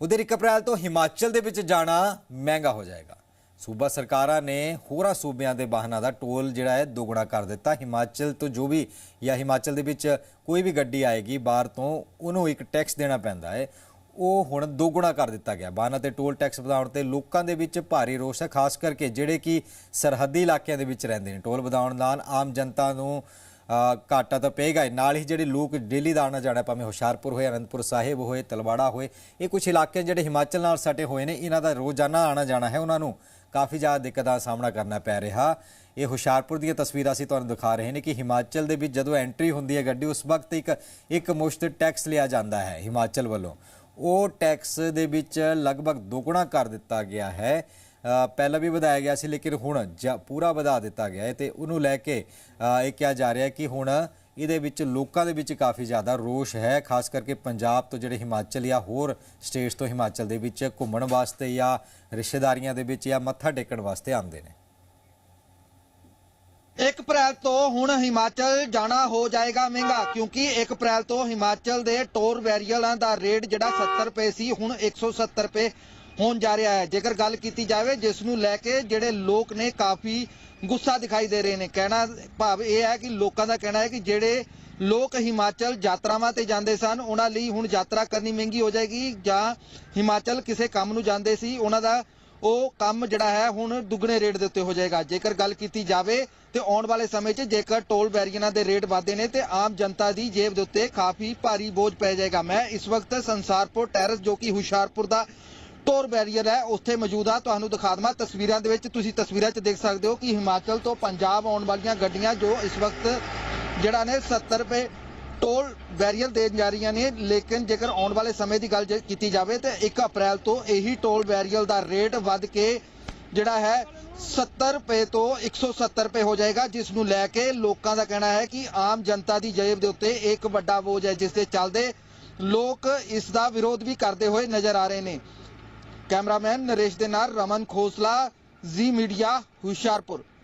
ਉਧਰ 1 ਅਪ੍ਰੈਲ ਤੋਂ ਹਿਮਾਚਲ ਦੇ ਵਿੱਚ ਜਾਣਾ ਮਹਿੰਗਾ ਹੋ ਜਾਏਗਾ। ਸੂਬਾ ਸਰਕਾਰਾਂ ਨੇ ਹੋਰਾਂ ਸੂਬਿਆਂ ਦੇ ਵਾਹਨਾਂ ਦਾ ਟੋਲ ਜਿਹੜਾ ਹੈ ਦੁੱਗਣਾ ਕਰ ਦਿੱਤਾ। ਹਿਮਾਚਲ ਤੋਂ ਜੋ ਵੀ ਜਾਂ ਹਿਮਾਚਲ ਦੇ ਵਿੱਚ ਕੋਈ ਵੀ ਗੱਡੀ ਆਏਗੀ ਬਾਹਰ ਤੋਂ, ਉਹਨੂੰ ਇੱਕ ਟੈਕਸ ਦੇਣਾ ਪੈਂਦਾ ਹੈ। ਉਹ ਹੁਣ ਦੁੱਗਣਾ ਕਰ ਦਿੱਤਾ ਗਿਆ। ਵਾਹਨਾਂ ਤੇ ਟੋਲ ਟੈਕਸ ਵਧਾਉਣ ਤੇ ਲੋਕਾਂ ਦੇ ਵਿੱਚ ਭਾਰੀ ਰੋਸ ਹੈ, ਖਾਸ ਕਰਕੇ ਜਿਹੜੇ ਕਿ ਸਰਹੱਦੀ ਇਲਾਕਿਆਂ ਦੇ ਵਿੱਚ ਰਹਿੰਦੇ ਨੇ। ਟੋਲ ਵਧਾਉਣ ਨਾਲ ਆਮ ਜਨਤਾ ਨੂੰ ਘਾਟਾ ਤਾਂ ਪਏਗਾ ਨਾਲ ਹੀ ਜਿਹੜੇ ਲੋਕ ਡੇਲੀ ਦਾ ਆਉਣਾ ਜਾਣਾ, ਭਾਵੇਂ ਹੁਸ਼ਿਆਰਪੁਰ ਹੋਏ, ਅਨੰਦਪੁਰ ਸਾਹਿਬ ਹੋਏ, ਤਲਵਾੜਾ ਹੋਏ, ਇਹ ਕੁਝ ਇਲਾਕੇ ਜਿਹੜੇ ਹਿਮਾਚਲ ਨਾਲ ਸਟੇ ਹੋਏ ਨੇ, ਇਹਨਾਂ ਦਾ ਰੋਜ਼ਾਨਾ ਆਉਣਾ ਜਾਣਾ ਹੈ। ਉਹਨਾਂ ਨੂੰ ਕਾਫੀ ਜ਼ਿਆਦਾ ਦਿੱਕਤਾਂ ਦਾ ਸਾਹਮਣਾ ਕਰਨਾ ਪੈ ਰਿਹਾ। ਇਹ ਹੁਸ਼ਿਆਰਪੁਰ ਦੀਆਂ ਤਸਵੀਰਾਂ ਅਸੀਂ ਤੁਹਾਨੂੰ ਦਿਖਾ ਰਹੇ ਨੇ ਕਿ ਹਿਮਾਚਲ ਦੇ ਵਿੱਚ ਜਦੋਂ ਐਂਟਰੀ ਹੁੰਦੀ ਹੈ ਗੱਡੀ, ਉਸ ਵਕਤ ਇੱਕ ਇੱਕ ਮੁਸ਼ਤ ਟੈਕਸ ਲਿਆ ਜਾਂਦਾ ਹੈ ਹਿਮਾਚਲ ਵੱਲੋਂ। ਉਹ ਟੈਕਸ ਦੇ ਵਿੱਚ ਲਗਭਗ ਦੁੱਗਣਾ ਕਰ ਦਿੱਤਾ ਗਿਆ ਹੈ। ਪਹਿਲਾਂ ਵੀ ਵਧਾਇਆ ਗਿਆ ਸੀ, ਲੇਕਿਨ ਹੁਣ ਜ- ਪੂਰਾ ਵਧਾ ਦਿੱਤਾ ਗਿਆ ਹੈ ਤੇ ਉਹਨੂੰ ਲੈ ਕੇ ਇਹ ਕਿਹਾ ਜਾ ਰਿਹਾ ਹੈ ਕਿ ਹੁਣ ਇਹਦੇ ਵਿੱਚ ਲੋਕਾਂ ਦੇ ਵਿੱਚ ਕਾਫੀ ਜ਼ਿਆਦਾ ਰੋਸ਼ ਹੈ, ਖਾਸ ਕਰਕੇ ਪੰਜਾਬ ਤੋਂ ਜਿਹੜੇ ਹਿਮਾਚਲ ਜਾਂ ਹੋਰ ਸਟੇਟਸ ਤੋਂ ਹਿਮਾਚਲ ਦੇ ਵਿੱਚ ਘੁੰਮਣ ਵਾਸਤੇ ਜਾਂ ਰਿਸ਼ਤੇਦਾਰੀਆਂ ਦੇ ਵਿੱਚ ਜਾਂ ਮੱਥਾ ਟੇਕਣ ਵਾਸਤੇ ਆਉਂਦੇ ਨੇ। 1 ਅਪ੍ਰੈਲ ਤੋਂ ਹੁਣ ਹਿਮਾਚਲ ਜਾਣਾ ਹੋ ਜਾਏਗਾ ਮਹਿੰਗਾ, ਕਿਉਂਕਿ 1 ਅਪ੍ਰੈਲ ਤੋਂ ਹਿਮਾਚਲ ਦੇ ਟੋਰ ਵੈਰੀਅਲਾਂ ਦਾ ਰੇਟ ਜਿਹੜਾ 70 ਰੁਪਏ ਸੀ, ਹੁਣ 170 ਰੁਪਏ ਹੋਣ ਜਾ ਰਿਹਾ ਹੈ। ਜੇਕਰ ਗੱਲ ਕੀਤੀ ਜਾਵੇ, ਜਿਸ ਨੂੰ ਲੈ ਕੇ ਜਿਹੜੇ ਲੋਕ ਨੇ ਕਾਫੀ ਗੁੱਸਾ ਦਿਖਾਈ ਦੇ ਰਹੇ ਨੇ। ਕਹਿਣਾ ਭਾਵ ਇਹ ਹੈ ਕਿ ਲੋਕਾਂ ਦਾ ਕਹਿਣਾ ਹੈ ਕਿ ਜਿਹੜੇ ਲੋਕ ਹਿਮਾਚਲ ਯਾਤਰਾਵਾਂ ਤੇ ਜਾਂਦੇ ਸਨ, ਉਹਨਾਂ ਲਈ ਹੁਣ ਯਾਤਰਾ ਕਰਨੀ ਮਹਿੰਗੀ ਹੋ ਜਾਏਗੀ ਜਾਂ ਹਿਮਾਚਲ ਕਿਸੇ ਕੰਮ ਨੂੰ ਜਾਂਦੇ ਸੀ, ਉਹਨਾਂ ਦਾ ਉਹ ਕੰਮ ਜਿਹੜਾ ਹੈ ਹੁਣ ਦੁੱਗਣੇ ਰੇਟ ਦੇ ਉੱਤੇ ਹੋ ਜਾਏਗਾ। ਜੇਕਰ ਗੱਲ ਕੀਤੀ ਜਾਵੇ ਤੇ ਆਉਣ ਵਾਲੇ ਸਮੇਂ 'ਚ ਜੇਕਰ ਟੋਲ ਬੈਰੀਅਰਾਂ ਦੇ ਰੇਟ ਵਧਦੇ ਨੇ ਤੇ ਆਮ ਜਨਤਾ ਦੀ ਜੇਬ ਦੇ ਉੱਤੇ ਕਾਫੀ ਭਾਰੀ ਬੋਝ ਪੈ ਜਾਏਗਾ। ਮੈਂ ਇਸ ਵਕਤ ਸੰਸਾਰਪੁਰ ਟੈਰਸ, ਜੋ ਕਿ ਹੁਸ਼ਿਆਰਪੁਰ ਦਾ ਟੋਲ ਬੈਰੀਅਰ ਹੈ, ਉੱਥੇ ਮੌਜੂਦ ਆ ਤੁਹਾਨੂੰ ਦਿਖਾ ਦਵਾਂ ਤਸਵੀਰਾਂ ਦੇ ਵਿੱਚ। ਤੁਸੀਂ ਤਸਵੀਰਾਂ 'ਚ ਦੇਖ ਸਕਦੇ ਹੋ ਕਿ ਹਿਮਾਚਲ ਤੋਂ ਪੰਜਾਬ ਆਉਣ ਵਾਲੀਆਂ ਗੱਡੀਆਂ, ਜੋ ਇਸ ਵਕਤ ਜਿਹੜਾ ਨੇ 70 ਰੁਪਏ ਟੋਲ ਬੈਰੀਅਰ ਦੇਣ ਜਾ ਰਹੀਆਂ ਨੇ, ਲੇਕਿਨ ਜੇਕਰ ਆਉਣ ਵਾਲੇ ਸਮੇਂ ਦੀ ਗੱਲ ਜੇ ਕੀਤੀ ਜਾਵੇ ਤੇ 1 ਅਪ੍ਰੈਲ ਤੋਂ ਇਹੀ ਟੋਲ ਬੈਰੀਅਰ ਦਾ ਰੇਟ ਵੱਧ ਕੇ ਜਿਹੜਾ ਹੈ 70 ਰੁਪਏ ਤੋਂ 170 ਰੁਪਏ ਹੋ ਜਾਏਗਾ, ਜਿਸ ਨੂੰ ਲੈ ਕੇ ਲੋਕਾਂ ਦਾ ਕਹਿਣਾ ਹੈ ਕਿ ਆਮ ਜਨਤਾ ਦੀ ਜੇਬ ਦੇ ਉੱਤੇ ਇੱਕ ਵੱਡਾ ਬੋਝ ਹੈ, ਜਿਸ ਦੇ ਚੱਲਦੇ ਲੋਕ ਇਸ ਦਾ ਵਿਰੋਧ ਵੀ ਕਰਦੇ ਹੋਏ ਨਜ਼ਰ ਆ ਰਹੇ ਨੇ। ਕੈਮਰਾਮੈਨ ਨਰੇਸ਼ ਦੇ ਨਾਲ ਰਮਨ ਖੋਸਲਾ, ਜ਼ੀ ਮੀਡੀਆ, ਹੁਸ਼ਿਆਰਪੁਰ।